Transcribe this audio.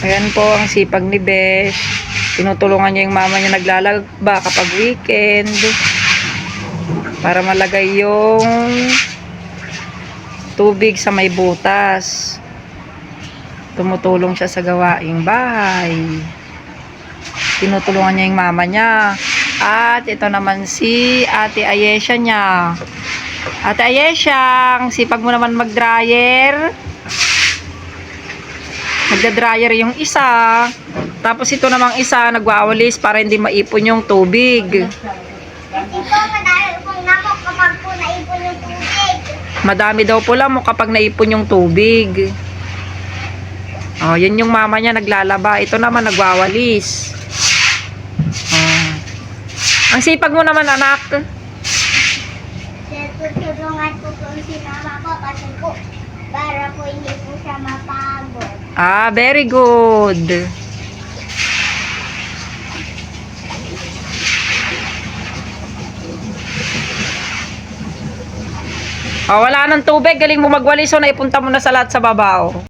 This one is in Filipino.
Ayan po ang sipag ni Besh. Tinutulungan niya yung mama niya naglalagba kapag weekend. Para malagay yung tubig sa may butas. Tumutulong siya sa gawaing bahay. Tinutulungan niya yung mama niya. At ito naman si Ate Ayesha niya. Ate Ayesha, sipag mo naman mag-dryer. Magda-dryer yung isa. Tapos ito namang isa, nagwawalis para hindi maipon yung tubig. Kasi po, madami pong lamok kapag po naipon yung tubig. Madami daw po lang mo kapag naipon yung tubig. Oh, yun yung mama niya naglalaba. Ito naman nagwawalis. Ang sipag mo naman anak. Tutulungan po po si mama ko kasi po para po hindi po siya mapagod. Ah, very good. Oh, wala nang tubig. Galing mo magwalis o naipunta mo na sa lahat sa babaw.